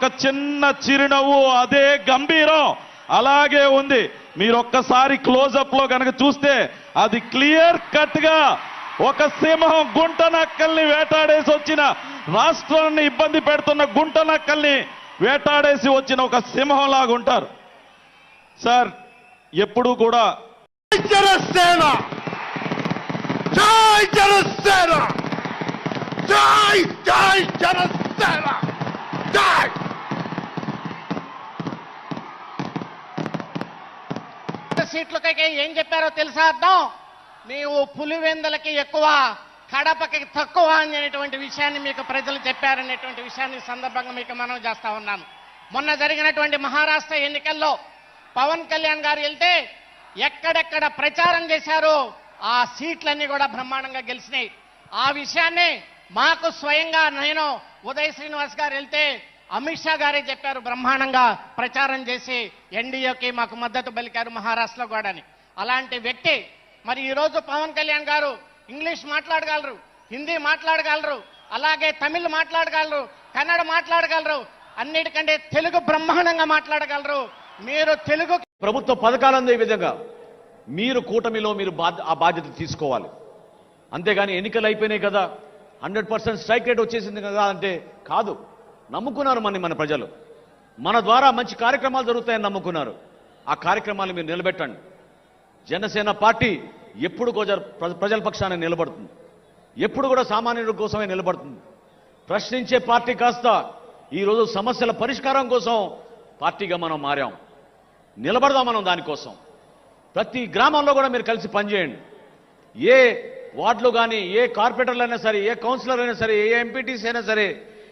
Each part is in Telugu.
ఒక చిన్న చిరునవ్వు అదే గంభీరం. అలాగే ఉంది. మీరు ఒక్కసారి క్లోజప్లో కనుక చూస్తే అది క్లియర్ కట్గా ఒక సింహం గుంట నక్కల్ని వేటాడేసి వచ్చిన రాష్ట్రాన్ని ఇబ్బంది పెడుతున్న గుంట నక్కల్ని వేటాడేసి వచ్చిన ఒక సింహం లాగా ఉంటారు. సార్ ఎప్పుడు కూడా జనసేన! జై జనసేన! జై జై జనసేన! జై! సీట్లకైతే ఏం చెప్పారో తెలుసా అర్థం? నీవు పులివెందులకి ఎక్కువ కడపకి తక్కువ అనేటువంటి విషయాన్ని మీకు ప్రజలు చెప్పారనేటువంటి విషయాన్ని సందర్భంగా మీకు మనం చేస్తా ఉన్నాను. మొన్న జరిగినటువంటి మహారాష్ట్ర ఎన్నికల్లో పవన్ కళ్యాణ్ గారు వెళ్తే ఎక్కడెక్కడ ప్రచారం చేశారో ఆ సీట్లన్నీ కూడా బ్రహ్మాండంగా గెలిచినాయి. ఆ విషయాన్ని మాకు స్వయంగా నేను ఉదయ్ శ్రీనివాస్ గారు వెళ్తే అమిత్ షా గారే చెప్పారు బ్రహ్మాండంగా ప్రచారం చేసి ఎన్డీఏకి మాకు మద్దతు పలికారు మహారాష్ట్రలో కూడా అని అలాంటి వ్యక్తి మరి ఈరోజు పవన్ కళ్యాణ్ గారు ఇంగ్లీష్ మాట్లాడగలరు హిందీ మాట్లాడగలరు అలాగే తమిళ్ మాట్లాడగలరు కన్నడ మాట్లాడగలరు అన్నిటికంటే తెలుగు బ్రహ్మాండంగా మాట్లాడగలరు. మీరు తెలుగు ప్రభుత్వ పథకాలు అందే విధంగా మీరు కూటమిలో మీరు ఆ బాధ్యత తీసుకోవాలి. అంతేగాని ఎన్నికలు అయిపోయినాయి కదా హండ్రెడ్ పర్సెంట్ స్ట్రైక్ రేట్ వచ్చేసింది కదా అంటే కాదు. నమ్ముకున్నారు మన మన ప్రజలు. మన ద్వారా మంచి కార్యక్రమాలు జరుగుతాయని నమ్ముకున్నారు. ఆ కార్యక్రమాలు మీరు నిలబెట్టండి. జనసేన పార్టీ ఎప్పుడు కూడా ప్రజల పక్షాన నిలబడుతుంది. ఎప్పుడు కూడా సామాన్యుల కోసమే నిలబడుతుంది. ప్రశ్నించే పార్టీ కాస్త ఈరోజు సమస్యల పరిష్కారం కోసం పార్టీగా మనం మారాం. నిలబడదాం మనం దానికోసం. ప్రతి గ్రామంలో కూడా మీరు కలిసి పనిచేయండి. ఏ వార్డులు కానీ ఏ కార్పొరేటర్లు అయినా సరే ఏ కౌన్సిలర్ అయినా సరే ఏ ఎంపీటీసీ అయినా సరే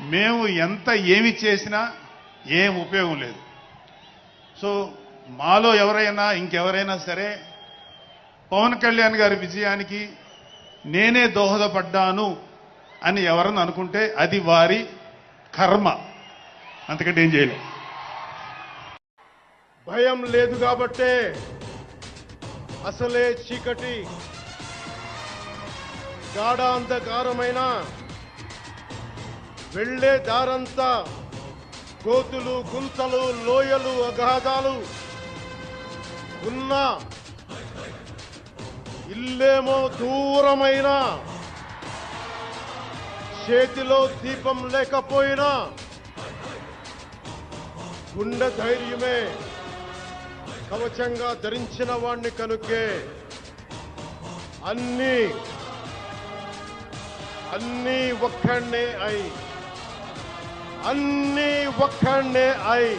మేము ఎంత ఏమి చేసినా ఏం ఉపయోగం లేదు. సో మాలో ఎవరైనా ఇంకెవరైనా సరే పవన్ కళ్యాణ్ గారి విజయానికి నేనే దోహదపడ్డాను అని ఎవరన్నా అనుకుంటే అది వారి కర్మ. అంతకంటే ఏం చేయలేదు భయం లేదు కాబట్టే అసలే చీకటి. గాఢ అంధకారమైన వెళ్ళే దారంతా గోతులు గుంతలు లోయలు అగాధాలు ఉన్నా ఇల్లేమో దూరమైన చేతిలో దీపం లేకపోయినా గుండె ధైర్యమే కవచంగా ధరించిన వాణ్ణి కనుకే అన్ని అన్నీ ఒక్కడే అయి అన్ని ఒక్కడే అయి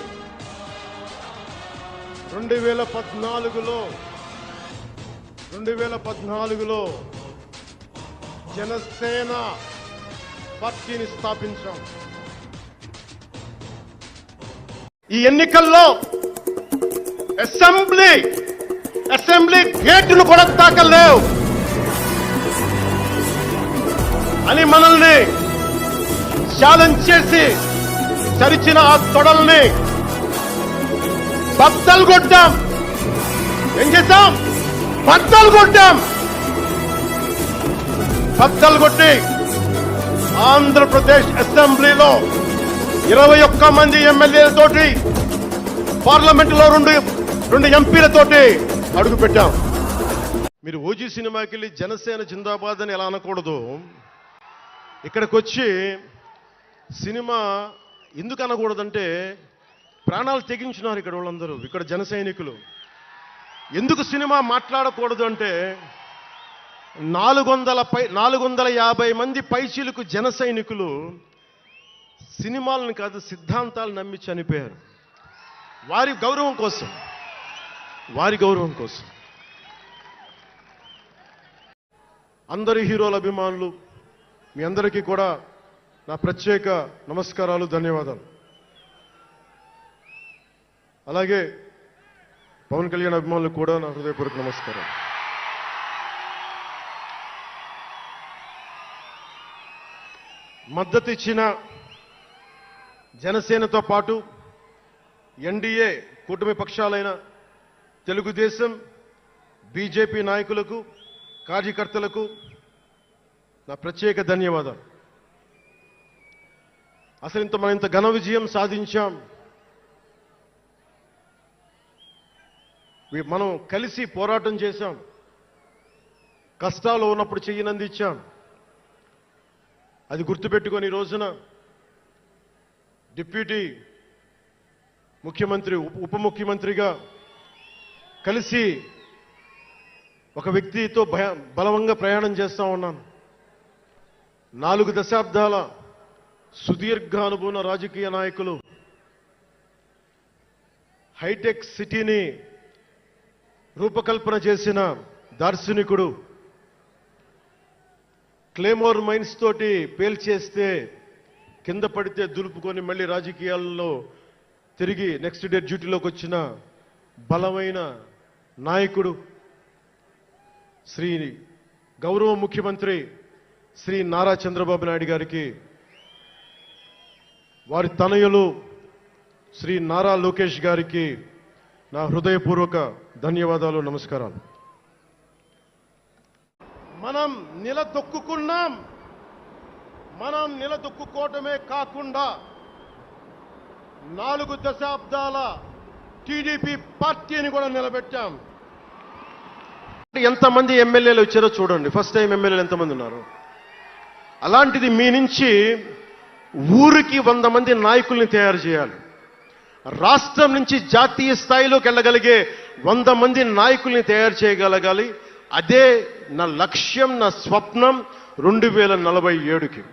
రెండు వేల పద్నాలుగులో రెండు వేల పద్నాలుగులో జనసేన పార్టీని స్థాపించాం. ఈ ఎన్నికల్లో అసెంబ్లీ అసెంబ్లీ గేట్ను కూడా తాకలేవు. అని మనల్ని ఛాలెంజ్ చేసి చరిచిన ఆ తొడల్ని బద్దలు కొట్టాం. ఏం చేశాం? బద్దలు కొట్టాం. బద్దలు కొట్టి ఆంధ్రప్రదేశ్ అసెంబ్లీలో ఇరవై ఒక్క మంది ఎమ్మెల్యేలతోటి పార్లమెంటులో రెండు రెండు ఎంపీలతోటి అడుగు పెట్టాం. మీరు ఓజీ సినిమాకి వెళ్ళి జనసేన జిందాబాద్ అని ఎలా అనకూడదు? ఇక్కడికి వచ్చి సినిమా ఎందుకు అనకూడదంటే ప్రాణాలు తెగించినారు ఇక్కడ వాళ్ళందరూ ఇక్కడ జన సైనికులు. ఎందుకు సినిమా మాట్లాడకూడదు అంటే నాలుగు వందల పై నాలుగు వందల యాభై మంది పైచీలకు జన సైనికులు సినిమాలను కాదు సిద్ధాంతాలు నమ్మి చనిపోయారు. వారి గౌరవం కోసం వారి గౌరవం కోసం. అందరి హీరోల అభిమానులు మీ అందరికీ కూడా నా ప్రత్యేక నమస్కారాలు ధన్యవాదాలు. అలాగే పవన్ కళ్యాణ్ అభిమానులకు కూడా నా హృదయపూర్వక నమస్కారం మద్దతు ఇచ్చిన జనసేనతో పాటు ఎన్డీఏ కూటమి పక్షాలైన తెలుగుదేశం బీజేపీ నాయకులకు కార్యకర్తలకు నా ప్రత్యేక ధన్యవాదాలు. అసలు ఇంత మనం ఇంత ఘన విజయం సాధించాం. మనం కలిసి పోరాటం చేశాం. కష్టాలు ఉన్నప్పుడు చెయ్యినందిచ్చాం అది గుర్తుపెట్టుకొని రోజున డిప్యూటీ ముఖ్యమంత్రి ఉప- ఉప ముఖ్యమంత్రిగా కలిసి ఒక వ్యక్తితో భయ బలవంగా ప్రయాణం చేస్తా ఉన్నాను. నాలుగు దశాబ్దాల సుదీర్ఘ అనుభవం రాజకీయ నాయకులు హైటెక్ సిటీని రూపకల్పన చేసిన దార్శనికుడు క్లేమోర్ మైన్స్ తోటి పేల్చేస్తే కింద పడితే దులుపుకొని మళ్ళీ రాజకీయాల్లో తిరిగి నెక్స్ట్ డే డ్యూటీలోకి వచ్చిన బలమైన నాయకుడు శ్రీ గౌరవ ముఖ్యమంత్రి శ్రీ నారా చంద్రబాబు నాయుడు గారికి వారి తనయులు శ్రీ నారా లోకేష్ గారికి నా హృదయపూర్వక ధన్యవాదాలు నమస్కారాలు. మనం నిలదొక్కుకున్నాం. మనం నిలదొక్కుకోవటమే కాకుండా నాలుగు దశాబ్దాల టీడీపీ పార్టీని కూడా నిలబెట్టాం. ఎంతమంది ఎమ్మెల్యేలు వచ్చారో చూడండి. ఫస్ట్ టైం ఎమ్మెల్యేలు ఎంతమంది ఉన్నారు? అలాంటిది మీ నుంచి ఊరికి వంద మంది నాయకుల్ని తయారు చేయాలి. రాష్ట్రం నుంచి జాతీయ స్థాయిలోకి వెళ్ళగలిగే వంద మంది నాయకుల్ని తయారు చేయగలగాలి. అదే నా లక్ష్యం నా స్వప్నం రెండు వేల నలభై ఏడుకి.